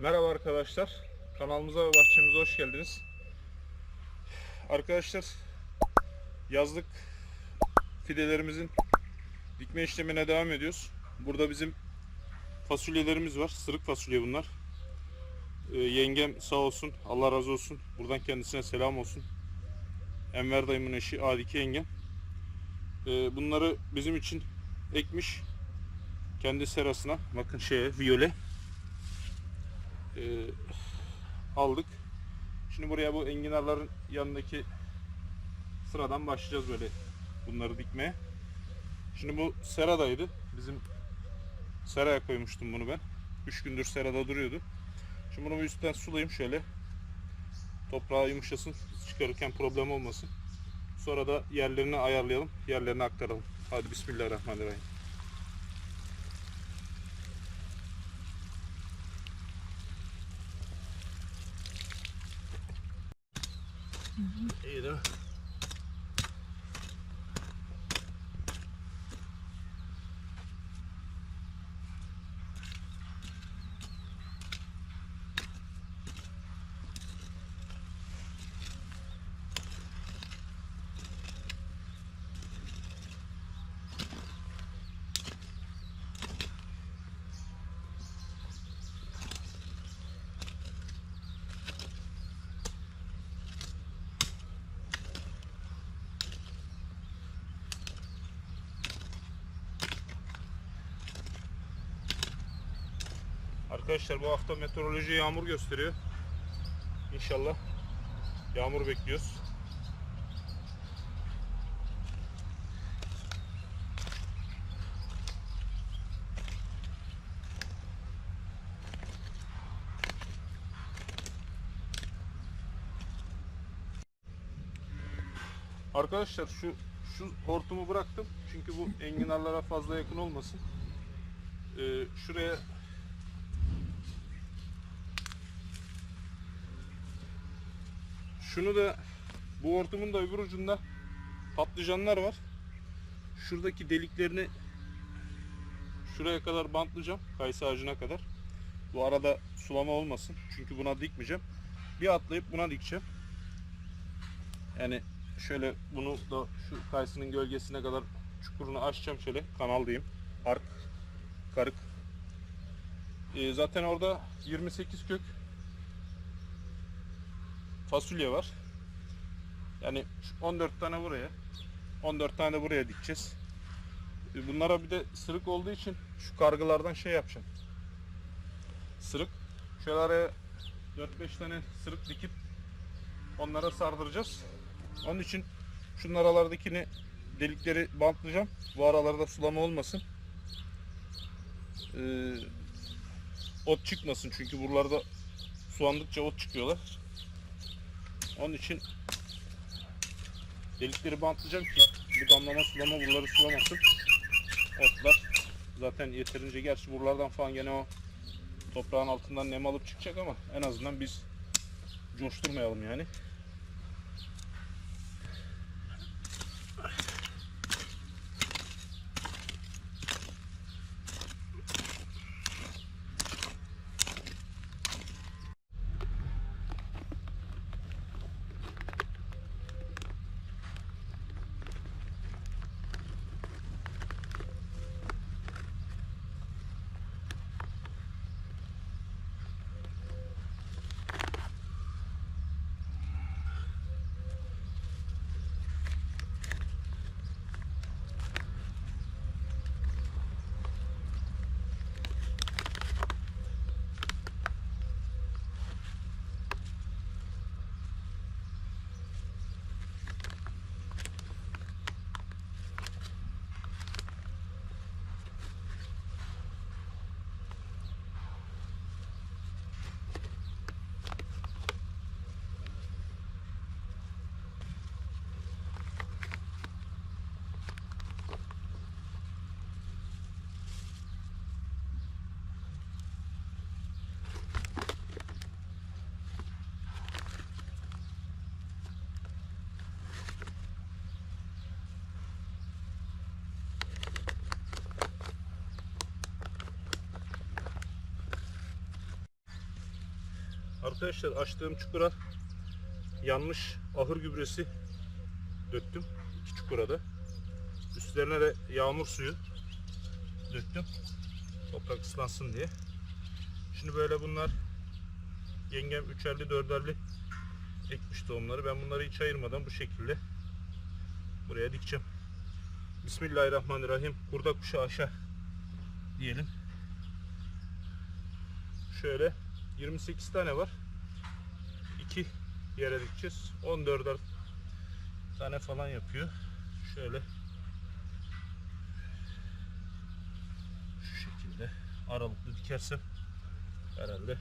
Merhaba arkadaşlar. Kanalımıza ve bahçemize hoş geldiniz. Arkadaşlar yazlık fidelerimizin dikme işlemine devam ediyoruz. Burada bizim fasulyelerimiz var. Sırık fasulye bunlar. Ee, yengem sağ olsun. Allah razı olsun. Buradan kendisine selam olsun. Enver dayımın eşi Adike yengem. Ee, bunları bizim için ekmiş. Kendi serasına. Bakın şeye viyole. Ee, aldık. Şimdi buraya bu enginarların yanındaki sıradan başlayacağız böyle bunları dikmeye. Şimdi bu seradaydı. Bizim seraya koymuştum bunu ben. 3 gündür serada duruyordu. Şimdi bunu üstten sulayayım şöyle. Toprağı yumuşasın. Çıkarırken problem olmasın. Sonra da yerlerini ayarlayalım. Yerlerini aktaralım. Hadi bismillahirrahmanirrahim. Mm -hmm. You? Arkadaşlar bu hafta meteoroloji yağmur gösteriyor. İnşallah yağmur bekliyoruz. Arkadaşlar şu şu hortumu bıraktım çünkü bu enginarlara fazla yakın olmasın. Ee, şuraya Şunu da bu hortumun da öbür ucunda patlıcanlar var. Şuradaki deliklerini şuraya kadar bantlayacağım. Kayısı ağacına kadar. Bu arada sulama olmasın. Çünkü buna dikmeyeceğim. Bir atlayıp buna dikeceğim. Yani şöyle bunu da şu kayısının gölgesine kadar çukurunu açacağım şöyle. Kanal diyeyim. Ark. Karık. Ee, zaten orada 28 kök fasulye var. Yani şu 14 tane buraya, 14 tane de buraya dikeceğiz. E, Bunlara bir de sırık olduğu için şu kargılardan şey yapacağım. Sırık. Şöyle araya 4-5 tane sırık dikip onlara sardıracağız. Onun için şunun aralardakini delikleri bantlayacağım. Bu aralarda sulama olmasın. Ee, ot çıkmasın çünkü buralarda sulandıkça ot çıkıyorlar. Onun için delikleri bantlayacağım ki bu damlama sulama buraları sulamasın. Otlar zaten yeterince gerçi buralardan falan gene o toprağın altından nem alıp çıkacak ama en azından biz coşturmayalım yani. Arkadaşlar açtığım çukura yanmış ahır gübresi döktüm. iki çukura da. Üstlerine de yağmur suyu döktüm. Toprak ıslansın diye. Şimdi böyle bunlar yengem üçerli dörderli ekmiş tohumları. Ben bunları hiç ayırmadan bu şekilde buraya dikeceğim. Bismillahirrahmanirrahim. Kurda kuşa aşağı diyelim. Şöyle 28 tane var. 2 yere dikeceğiz. 14'er tane falan yapıyor. Şöyle şu şekilde aralıklı dikersem herhalde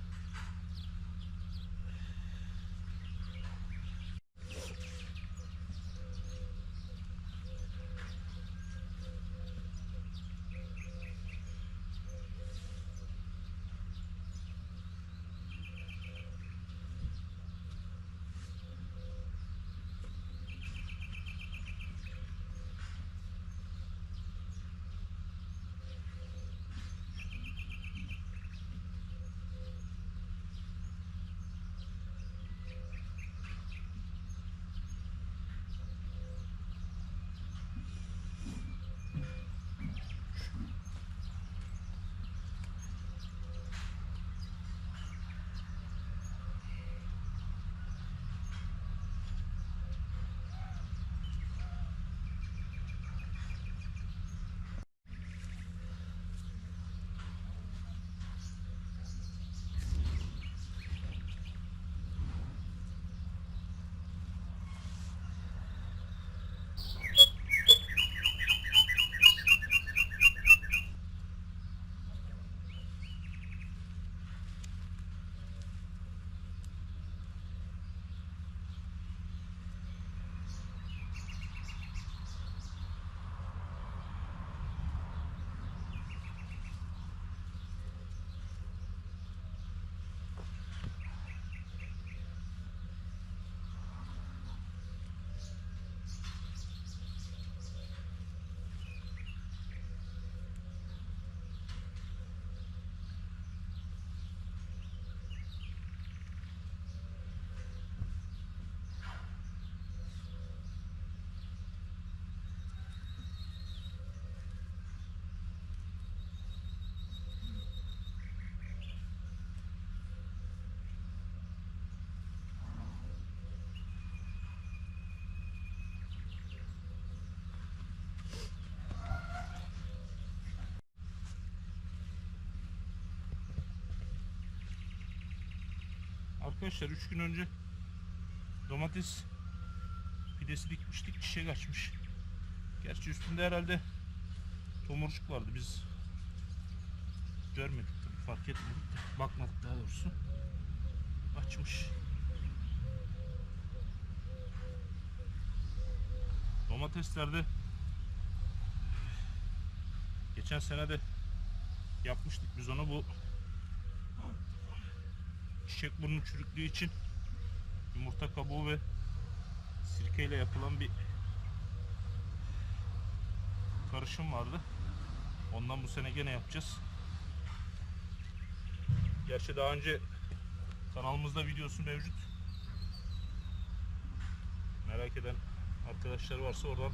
Arkadaşlar 3 gün önce domates fidesi dikmiştik çiçek açmış. Gerçi üstünde herhalde tomurcuk vardı biz görmedik tabii fark etmedik de bakmadık daha doğrusu. Açmış. Domateslerde geçen sene de yapmıştık biz onu bu çiçek burnu çürüklüğü için yumurta kabuğu ve sirkeyle yapılan bir karışım vardı. Ondan bu sene gene yapacağız. Gerçi daha önce kanalımızda videosu mevcut. Merak eden arkadaşlar varsa oradan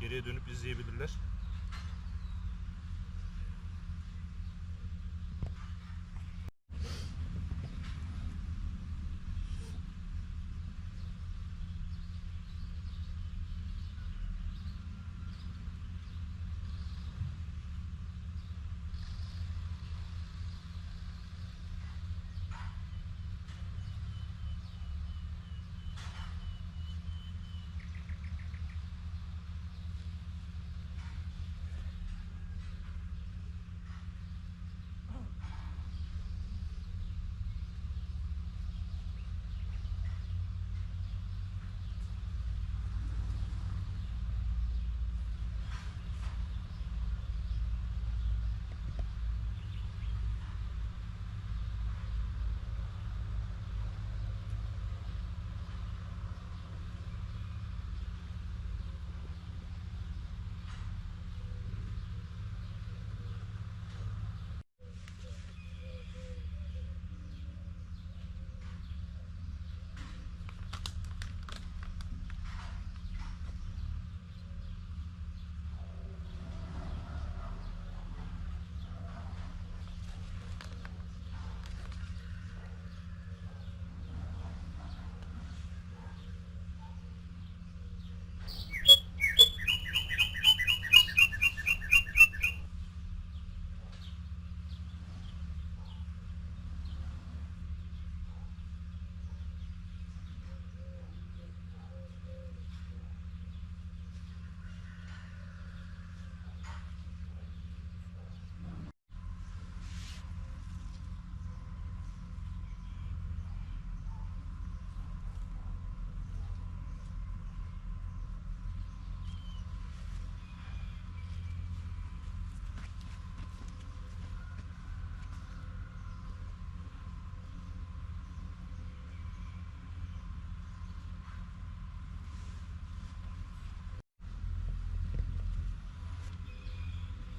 geriye dönüp izleyebilirler.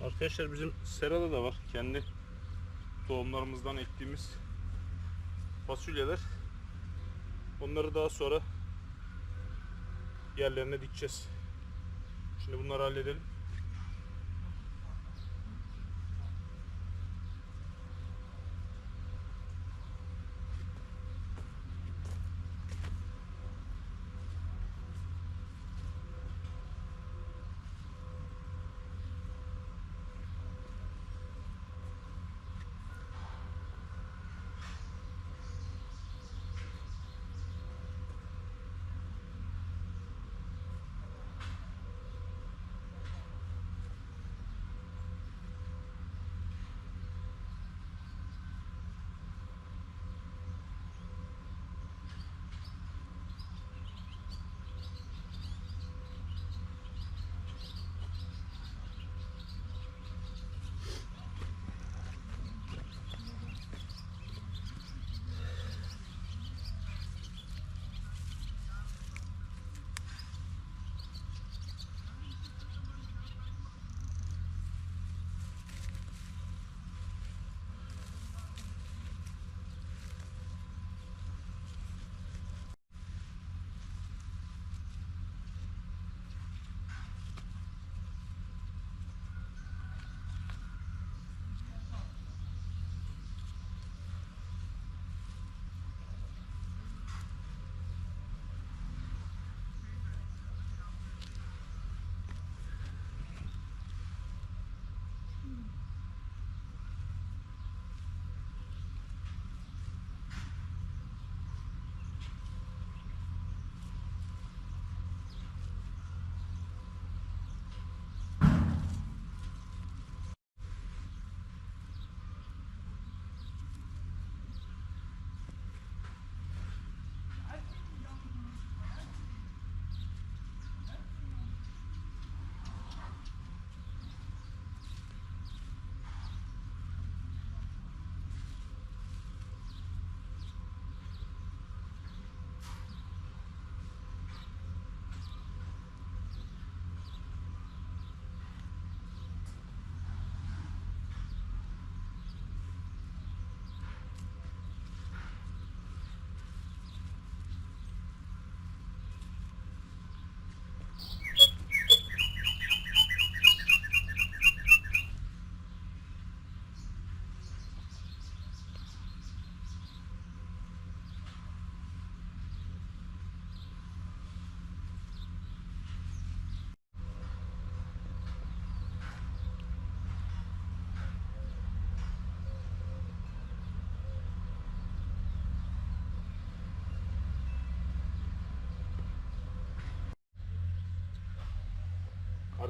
Arkadaşlar bizim serada da var. Kendi tohumlarımızdan ektiğimiz fasulyeler. Onları daha sonra yerlerine dikeceğiz. Şimdi bunları halledelim.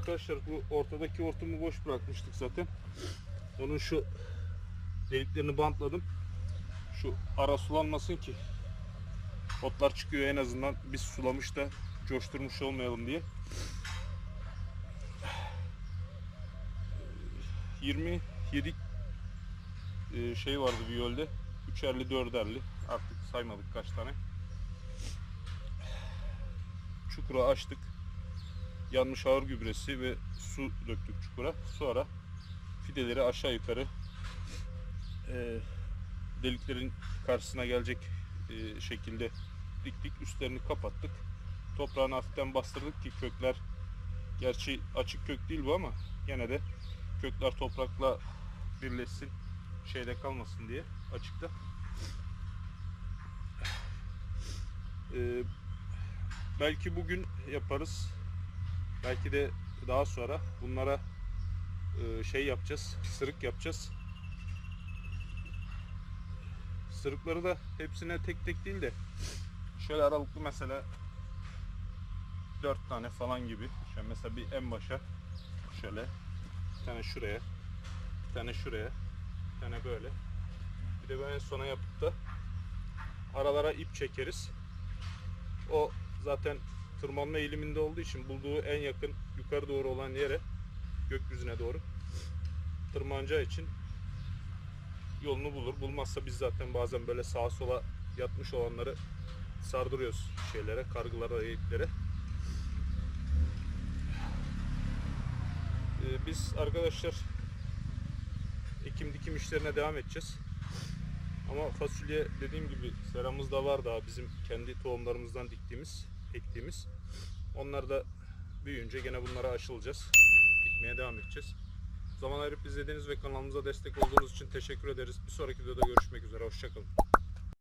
Arkadaşlar bu ortadaki hortumu boş bırakmıştık zaten. Onun şu deliklerini bantladım. Şu ara sulanmasın ki otlar çıkıyor en azından biz sulamış da coşturmuş olmayalım diye. 27 e, şey vardı viyolde. Üçerli, dörderli. Artık saymadık kaç tane. Çukuru açtık yanmış ağır gübresi ve su döktük çukura. Sonra fideleri aşağı yukarı e, deliklerin karşısına gelecek e, şekilde diktik. Üstlerini kapattık. Toprağını hafiften bastırdık ki kökler gerçi açık kök değil bu ama gene de kökler toprakla birleşsin şeyde kalmasın diye açıkta. E, belki bugün yaparız. Belki de daha sonra bunlara e, şey yapacağız, sırık yapacağız. Sırıkları da hepsine tek tek değil de şöyle aralıklı mesela 4 tane falan gibi. Şöyle mesela bir en başa şöyle bir tane şuraya, bir tane şuraya, bir tane böyle. Bir de böyle sona yapıp da aralara ip çekeriz. O zaten tırmanma eğiliminde olduğu için bulduğu en yakın yukarı doğru olan yere gökyüzüne doğru tırmanacağı için yolunu bulur. Bulmazsa biz zaten bazen böyle sağa sola yatmış olanları sardırıyoruz şeylere, kargılara, eğitlere. Ee, biz arkadaşlar ekim dikim işlerine devam edeceğiz. Ama fasulye dediğim gibi seramızda var daha bizim kendi tohumlarımızdan diktiğimiz, ektiğimiz. Onlar da büyüyünce gene bunlara aşılacağız. Dikmeye devam edeceğiz. Zaman ayırıp izlediğiniz ve kanalımıza destek olduğunuz için teşekkür ederiz. Bir sonraki videoda görüşmek üzere. Hoşçakalın.